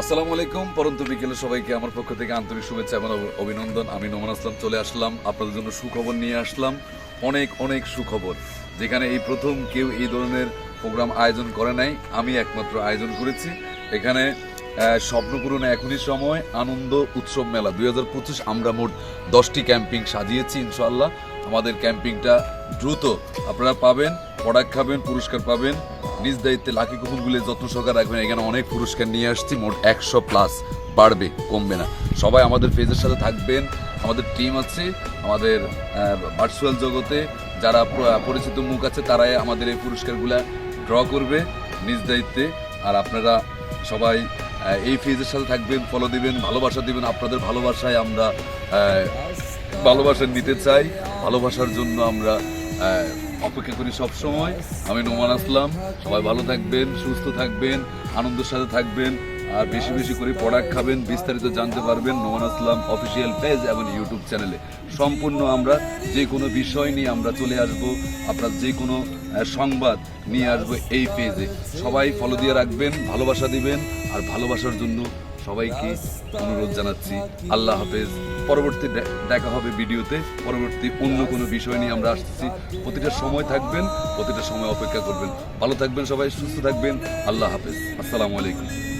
আসসালামু আলাইকুম, পরন্ত বিকেলে সবাইকে আমার পক্ষ থেকে আন্তরিক শুভেচ্ছা এবং অভিনন্দন। আমি নোমান আসলাম, চলে আসলাম। আপনাদের জন্য সুখবর নিয়ে আসলাম। অনেক অনেক সুখবর। যেখানে এই প্রথম কেউ এই ধরনের প্রোগ্রাম আয়োজন করে নাই, আমি একমাত্র আয়োজন করেছি। এখানে স্বপ্ন পূরণে এখনই সময়, আনন্দ উৎসব মেলা। দুই হাজার পঁচিশ আমরা মোট দশটি ক্যাম্পিং সাজিয়েছি ইনশাল্লাহ আমাদের ক্যাম্পিংটা দ্রুত আপনারা পাবেন প্রোডাক্ট খাবেন, পুরস্কার পাবেন। নিজ দায়িত্বে লাকি কুকুরগুলি যত্ন সহকারে রাখবেন। এখানে অনেক পুরস্কার নিয়ে আসছি, মোট একশো প্লাস বাড়বে, কমবে না। সবাই আমাদের পেজের সাথে থাকবেন। আমাদের টিম আছে, আমাদের ভার্চুয়াল জগতে যারা পরিচিত মুখ আছে, তারাই আমাদের এই পুরস্কারগুলা ড্র করবে নিজ দায়িত্বে। আর আপনারা সবাই এই পেজের সাথে থাকবেন ফলো দিবেন, ভালোবাসা দিবেন। আপনাদের ভালোবাসায় আমরা ভালোবাসা নিতে চাই। ভালোবাসার জন্য আমরা অপেক্ষা করি সব সময় আমি নোমান আসলাম। সবাই ভালো থাকবেন, সুস্থ থাকবেন, আনন্দের সাথে থাকবেন, আর বেশি বেশি করে প্রোডাক্ট খাবেন, বিস্তারিত জানতে পারবেন নোমান আসলাম অফিসিয়াল পেজ এবং ইউটিউব চ্যানেলে সম্পূর্ণ আমরা যে কোনো বিষয় নিয়ে আমরা চলে আসব, আপনার যে কোনো সংবাদ নিয়ে আসব এই পেজে সবাই ফলো দিয়ে রাখবেন, ভালোবাসা দিবেন, আর ভালোবাসার জন্য সবাইকে অনুরোধ জানাচ্ছি। আল্লাহ হাফেজ। পরবর্তী দেখা হবে ভিডিওতে। পরবর্তী অন্য কোনো বিষয় নিয়ে আমরা আসছি। প্রতিটা সময় থাকবেন, প্রতিটা সময় অপেক্ষা করবেন। ভালো থাকবেন সবাই, সুস্থ থাকবেন। আল্লাহ হাফেজ। আসসালামু আলাইকুম।